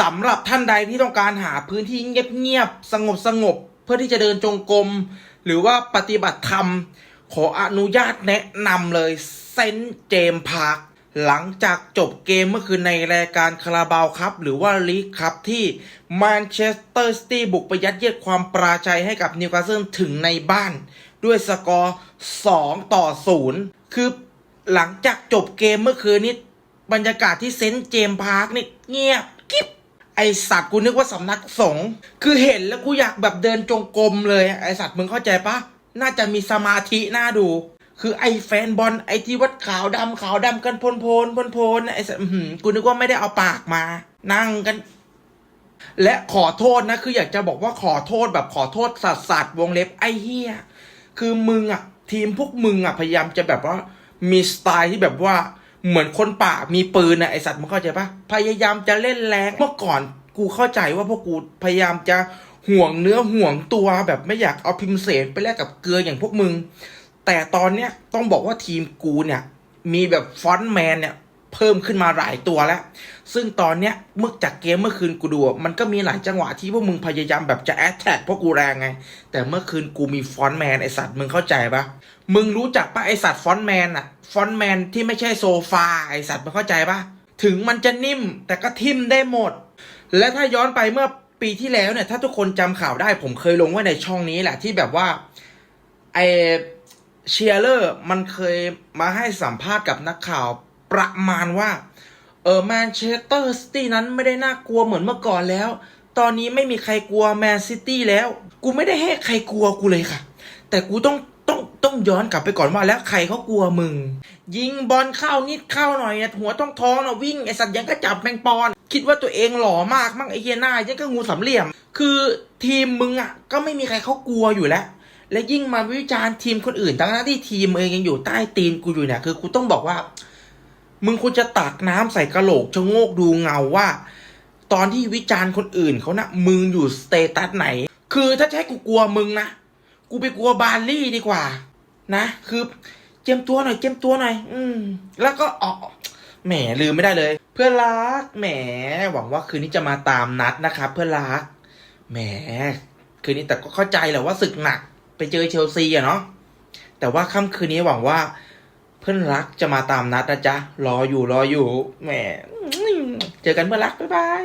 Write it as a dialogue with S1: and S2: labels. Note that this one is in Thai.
S1: สำหรับท่านใดที่ต้องการหาพื้นที่เงียบๆสงบสงบๆเพื่อที่จะเดินจงกรมหรือว่าปฏิบัติธรรม ขออนุญาตแนะนำเลยเซนต์เจมพาร์คหลังจากจบเกมเมื่อคืนในรายการคาราบาวครับ หรือว่าลีกครับที่แมนเชสเตอร์ซิตี้บุกไปยัดเยียดความปราชัยให้กับนิวคาสเซิลถึงในบ้าน ด้วยสกอร์ 2 ต่อ 0 คือหลังจากจบเกมเมื่อคืนนี้บรรยากาศที่เซนต์เจมส์พาร์คนี่เงียบกิ๊บ ไอสัตว์กูนึกว่าสำนักสงฆ์คือเห็นแล้วกูอยากแบบเดินจงกรมเลยไอสัตว์มึงเข้าใจปะน่าจะมีสมาธิน่าดู คือไอแฟนบอลไอที่วัดขาวดำขาวดำกันพลโพลพลโพลไอสัตว์กูนึกว่าไม่ได้เอาปากมา นั่งกัน และขอโทษนะ คืออยากจะบอกว่าขอโทษแบบขอโทษสัตว์สัตว์วงเล็บไอเฮียคือมึงอะทีมพวกมึงอะพยายามจะแบบว่ามีสไตล์ที่แบบว่า เหมือนคนป่ามีปืนนะไอสัตว์มึงเข้าใจปะพยายามจะเล่นแรงเมื่อก่อนกูเข้าใจว่าพวกกูพยายามจะห่วงเนื้อห่วงตัวแบบไม่อยากเอาพิมเสนไปแลกกับเกลืออย่างพวกมึง แต่ตอนเนี้ยต้องบอกว่าทีมกูเนี่ย มีแบบฟอนต์แมนเนี่ย เพิ่มขึ้นมาหลายตัวแล้ว ซึ่งตอนเนี้ยเมื่อจากเกมเมื่อคืนกูดู มันก็มีหลายจังหวะที่พวกมึงพยายามแบบจะแอตแทกพวกกูแรงไง แต่เมื่อคืนกูมีฟอนแมนไอสัตว์มึงเข้าใจปะมึงรู้จักปะไอสัตว์ฟอนแมนอะฟอนแมนที่ไม่ใช่โซฟาไอสัตว์มึงเข้าใจปะถึงมันจะนิ่มแต่ก็ทิ่มได้หมด และถ้าย้อนไปเมื่อปีที่แล้วเนี่ย ถ้าทุกคนจำข่าวได้ผมเคยลงไว้ในช่องนี้แหละที่แบบว่าไอเชียร์เลอร์มันเคยมาให้สัมภาษณ์กับนักข่าว ประมาณว่าเออแมนเชสเตอร์ซิตี้นั้นไม่ได้น่ากลัวเหมือนเมื่อก่อนแล้ว ตอนนี้ไม่มีใครกลัวแมนซิตี้แล้ว กูไม่ได้ให้ใครกลัวกูเลยค่ะ แต่กูต้องต้องต้องย้อนกลับไปก่อนว่าแล้วใครเขากลัวมึง ยิงบอลเข้านิดเข้าหน่อยนะหัวต้องท้องนะวิ่งไอสัตว์ยังก็จับแมงปอน คิดว่าตัวเองหล่อมากมั่งไอเฮียหน้ายังก็งูสามเหลี่ยม คือทีมมึงอะก็ไม่มีใครเขากลัวอยู่แล้ว และยิ่งมาวิจารณ์ทีมคนอื่นทั้งที่ทีมเองยังอยู่ใต้ตีนกูอยู่เนี่ยคือกูต้องบอกว่า มึงควรจะตักน้ำใส่กระโหลกชะโงกดูเงาว่า ตอนที่วิจารณ์คนอื่นเขานะมึงอยู่สเตตัสไหน คือถ้าจะให้กูกลัวมึงนะ กูไปกลัวบาลี่ดีกว่า นะ คือเจียมตัวหน่อยเจียมตัวหน่อย อืม แล้วก็ออกแหมลืมไม่ได้เลย เพื่อนรักแหม หวังว่าคืนนี้จะมาตามนัดนะครับเพื่อนรักแหม คืนนี้แต่ก็เข้าใจแหละว่าศึกหนัก ไปเจอเชลซีอะเนาะแต่ว่าค่ำคืนนี้หวังว่า เพื่อนรักจะมาตามนัดนะจ๊ะ รออยู่รออยู่ แหม เจอกันเพื่อนรัก บ๊ายบาย